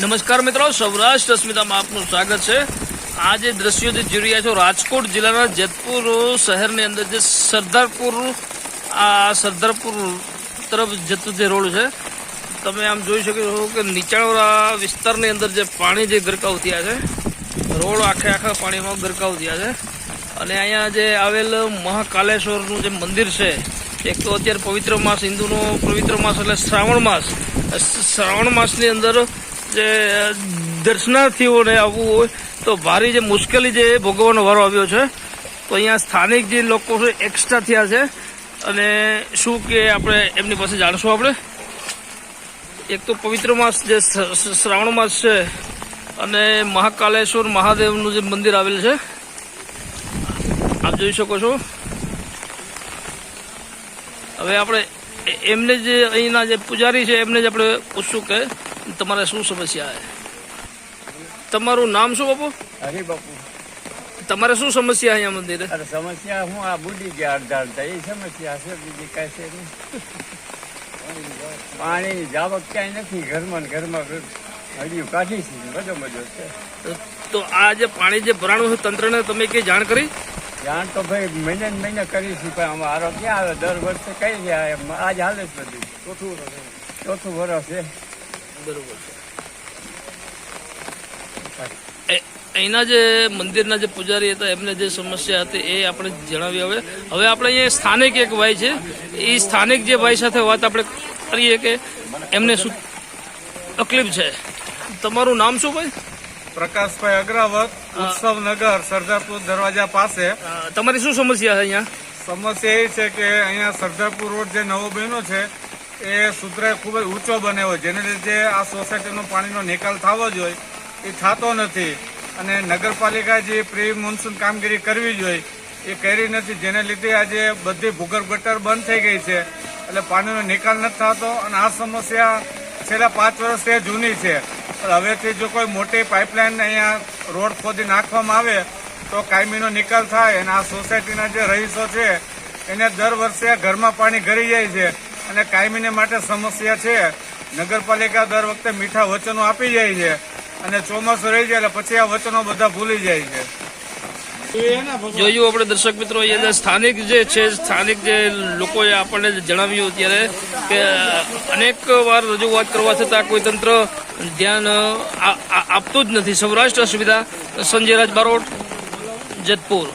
નમસ્કાર મિત્રો, સૌરાષ્ટ્ર અસ્મિતામાં આપનું સ્વાગત છે. આ જે દ્રશ્યો જે જોઈ રહ્યા છો, રાજકોટ જિલ્લાના જેતપુર શહેરની અંદર જે સરદારપુર, આ સરદારપુર તરફ જતો જે રોડ છે, તમે આમ જોઈ શકો છો કે નીચાણવાળા વિસ્તારની અંદર જે પાણી જે ગરકાવ થયા છે, રોડ આખે આખા પાણીમાં ગરકાવ થયા છે. અને અહીંયા જે આવેલ મહાકાલેશ્વરનું જે મંદિર છે, એક તો અત્યારે પવિત્ર માસ, હિન્દુનો પવિત્ર માસ એટલે શ્રાવણ માસ. શ્રાવણ માસની અંદર દર્શનાર્થીઓને આવવું હોય તો ભારી જે મુશ્કેલી જે ભોગવવાનો વારો આવ્યો છે. તો અહીંયા સ્થાનિક જે લોકો છે એક્સ્ટ્રા થયા છે. અને શું કે આપણે એમની પાસે જાણશું આપણે? એક તો પવિત્ર માસ જે શ્રાવણ માસ છે અને મહાકાલેશ્વર મહાદેવનું જે મંદિર આવેલ છે. આપ જોઈ શકો છો. હવે આપણે એમને જે અહીંના જે પૂજારી છે, એમને જ આપણે પૂછશું કે તમારે શું સમસ્યા તમારું નામ શું બાપુ? હરી બાપુ. તમારે શું સમસ્યા અહીંયા મંદિરે? અરે સમસ્યા હું આ બુડી ગયા અડધા અડધા એ સમસ્યા છે બીજી કઈ છે નહીં. પાણી જાવક ક્યાંય નથી ઘરમાં ને ઘરમાં હડિયું કાઢી છે મજો મજો છે. તો આ જે પાણી જે ભરાણું છે તંત્રને તમે કઈ જાણ કરી? જાણ તો ભાઈ મહિને મહિને કરી છે પણ આમાં આરો ક્યાં આવે? દર વર્ષે કઈ ગયા આજ હાલે જ બધું. ચોથું ચોથું વર્ષ છે. બરોબર છે. અહીંના જે મંદિરના જે પૂજારી હતા એમને જે સમસ્યા હતી એ આપણે જણાવી હવે. હવે આપણે અહીંયા સ્થાનિક એક ભાઈ છે. એ સ્થાનિક જે ભાઈ સાથે વાત આપણે કરીએ કે એમને શું તકલીફ છે? તમારું નામ શું ભાઈ? પ્રકાશભાઈ અગ્રાવત ઉત્સવનગર સરદારપુર દરવાજા પાસે. તમારી શું સમસ્યા છે અહીંયા? સમસ્યા એ છે કે અહીંયા સરદારપુર રોડ જે નવો બન્યો છે એ સુધરાય ખૂબ જ ઊંચો બન્યો જેને લીધે આ સોસાયટીનો પાણીનો નિકાલ થવો જોઈએ એ થતો નથી. અને નગરપાલિકા જે પ્રી મોન્સૂન કામગીરી કરવી જોઈએ, એ કરી નથી. જેને લીધે આજે બધી ભૂગર્ભ ગટર બંધ થઈ ગઈ છે. એટલે પાણીનો નિકાલ નથી થતો અને આ સમસ્યા છેલ્લા પાંચ વર્ષથી જૂની છે. હવેથી જો કોઈ મોટી પાઇપલાઇન અહીંયા રોડ ખોદી નાખવામાં આવે, તો કાયમીનો નિકાલ થાય. અને આ સોસાયટીના જે રહીશો છે, એને દર વર્ષે ઘરમાં પાણી ઘરી જાય છે. અને કાયમીને માટે સમસ્યા છે. નગરપાલિકા દર વખતે મીઠા વચનો આપી જાય છે અને ચોમાસું રહી જાય એટલે પછી આ વચનો બધા ભૂલી જાય છે. જોયું આપણે દર્શક મિત્રો અહીંયા સ્થાનિક જે છે, સ્થાનિક જે લોકોએ આપણને જણાવ્યું અત્યારે કે અનેક વાર રજૂઆત કરવા છતાં કોઈ તંત્ર ધ્યાન આપતું જ નથી. સૌરાષ્ટ્ર સુવિધા સંજય રાજ બારોટ, જેતપુર.